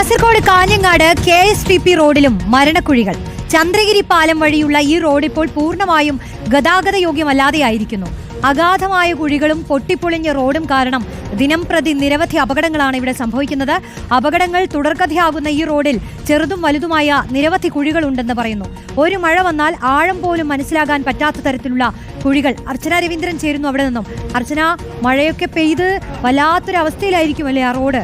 Kasaragod Kanhangad K S T P റോഡിലും മരണക്കുഴികൾ. ചന്ദ്രഗിരി പാലം വഴിയുള്ള ഈ റോഡ് ഇപ്പോൾ പൂർണമായും ഗതാഗത യോഗ്യമല്ലാതെയായിരിക്കുന്നു. അഗാധമായ കുഴികളും പൊട്ടിപ്പൊളിഞ്ഞ റോഡും കാരണം ദിനം പ്രതി നിരവധി അപകടങ്ങളാണ് ഇവിടെ സംഭവിക്കുന്നത്. അപകടങ്ങൾ തുടർക്കഥയാകുന്ന ഈ റോഡിൽ ചെറുതും വലുതുമായ നിരവധി കുഴികളുണ്ടെന്ന് പറയുന്നു. ഒരു മഴ വന്നാൽ ആഴം പോലും മനസ്സിലാകാൻ പറ്റാത്ത തരത്തിലുള്ള കുഴികൾ. അർച്ചന രവീന്ദ്രൻ ചേരുന്നു അവിടെ നിന്നും. അർച്ചന മഴയൊക്കെ പെയ്ത് വല്ലാത്തൊരവസ്ഥയിലായിരിക്കും അല്ലേ ആ റോഡ്?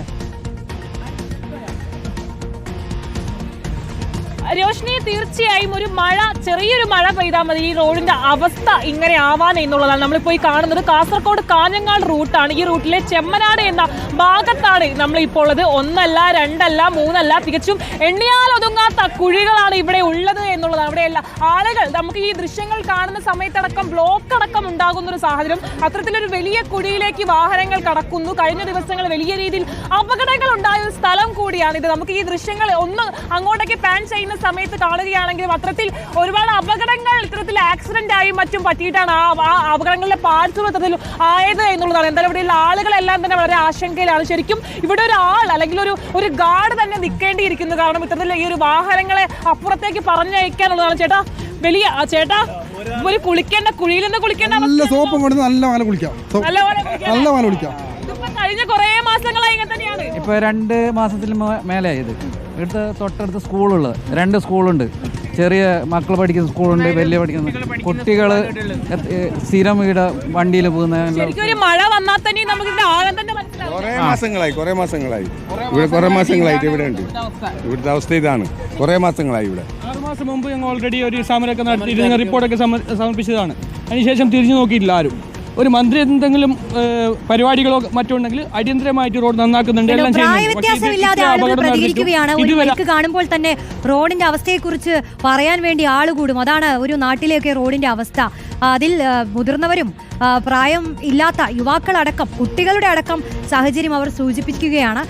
രോഷിനി തീർച്ചയായും ഒരു മഴ ചെറിയൊരു മഴ പെയ്താൽ മതി. ഈ റോഡിന്റെ അവസ്ഥ ഇങ്ങനെ ആവാൻ എന്നുള്ളതാണ് നമ്മളിപ്പോൾ ഈ കാണുന്നത്. കാസർഗോഡ് കാഞ്ഞങ്ങാട് റൂട്ടാണ്. ഈ റൂട്ടിലെ ചെമ്മനാട് എന്ന ഭാഗത്താണ് നമ്മൾ ഇപ്പോൾ ഉള്ളത് ഒന്നല്ല രണ്ടല്ല മൂന്നല്ല തികച്ചും എണ്ണിയാൽ ഒതുങ്ങാത്ത കുഴികളാണ് ഇവിടെ ഉള്ളത് എന്നുള്ളതാണ്. അവിടെയല്ല ആളുകൾ നമുക്ക് ഈ ദൃശ്യങ്ങൾ കാണുന്ന സമയത്തടക്കം ബ്ലോക്ക് അടക്കം ഉണ്ടാകുന്ന ഒരു സാഹചര്യം. അത്തരത്തിലൊരു വലിയ കുഴിയിലേക്ക് വാഹനങ്ങൾ കടക്കുന്നു. കഴിഞ്ഞ ദിവസങ്ങൾ വലിയ രീതിയിൽ അപകടങ്ങൾ ഉണ്ടായ ഒരു സ്ഥലം കൂടിയാണ് ഇത് നമുക്ക് ഈ ദൃശ്യങ്ങൾ ഒന്ന് അങ്ങോട്ടേക്ക് പാൻ ചെയ്യുന്ന സമയത്ത് കാണുകയാണെങ്കിലും അത്തരത്തിൽ ഒരുപാട് അപകടങ്ങൾ ഇത്തരത്തിൽ ആക്സിഡന്റ് ആയി മറ്റും പറ്റിയിട്ടാണ് ആ അപകടങ്ങളിലെ പാർട്സുകൾ ഇത്തരത്തിൽ ആയത് എന്നുള്ളതാണ്. എന്തായാലും ഇവിടെയുള്ള ആളുകളെല്ലാം തന്നെ വളരെ ആശങ്കയിലാണ്. ശരിക്കും ഇവിടെ ഒരു ആൾ അല്ലെങ്കിൽ ഒരു ഒരു ഗാർഡ് തന്നെ നിൽക്കേണ്ടിയിരിക്കുന്നു. കാരണം ഇത്തരത്തിൽ ഈ ഒരു വാഹനങ്ങളെ അപ്പുറത്തേക്ക് പറഞ്ഞയക്കാനുള്ളതാണ്. ചേട്ടാ വലിയ ആ ചേട്ടാ ഒരു കുളിക്കേണ്ട കുഴിയിൽ നിന്ന് കുളിക്കേണ്ട നല്ല സോപ്പ് കൊണ്ട് നല്ല മാല കുളിക്കാം. നല്ല മാല കുളിക്കാം കഴിഞ്ഞ കുറേ മാസങ്ങളായി ഇങ്ങനെ തന്നെയാണ്. ഇപ്പൊ രണ്ട് മാസത്തിൽ മേലെ ഇത്. ഇവിടുത്തെ തൊട്ടടുത്ത് സ്കൂളുള്ളത്. രണ്ട് സ്കൂളുണ്ട്. ചെറിയ മക്കൾ പഠിക്കുന്ന സ്കൂളുണ്ട് വലിയ പഠിക്കുന്ന കുട്ടികൾ സ്ഥിരം ഇവിടെ വണ്ടിയിൽ പോകുന്ന ശരിക്കും മഴ വന്നാൽ തന്നെ നമുക്ക് കുറെ മാസങ്ങളായി കുറെ മാസങ്ങളായി. ഇവിടെ കുറെ മാസങ്ങളായിട്ട് ഇവിടെ ഉണ്ട് ഇവിടുത്തെ അവസ്ഥ. ഇതാണ്. കുറെ മാസങ്ങളായി ഇവിടെ. ആറ് മാസം മുമ്പ് ഞങ്ങൾ ഓൾറെഡി ഒരു സമരമൊക്കെ നടത്തി റിപ്പോർട്ടൊക്കെ സമ- സമർപ്പിച്ചതാണ്. അതിനുശേഷം തിരിഞ്ഞു നോക്കിയിട്ടില്ല ആരും. ഒരു മന്ത്രി എന്തെങ്കിലും പരിപാടികളോ പരിപാടികളോ മറ്റുണ്ടെങ്കിൽ അടിയന്തരമായിട്ട് റോഡ് നന്നാക്കുന്നുണ്ട് എല്ലാം ചെയ്യുന്നുണ്ട്. പ്രതികരിക്കുകയാണ്. ബൈക്ക് കാണുമ്പോൾ തന്നെ റോഡിന്റെ അവസ്ഥയെക്കുറിച്ച് പറയാൻ വേണ്ടി ആൾ കൂടും. അതാണ് ഒരു നാട്ടിലെയൊക്കെ റോഡിന്റെ അവസ്ഥ. അതിൽ മുതിർന്നവരും പ്രായം ഇല്ലാത്ത യുവാക്കളടക്കം കുട്ടികളുടെ അടക്കം സാഹചര്യം അവർ സൂചിപ്പിക്കുകയാണ്.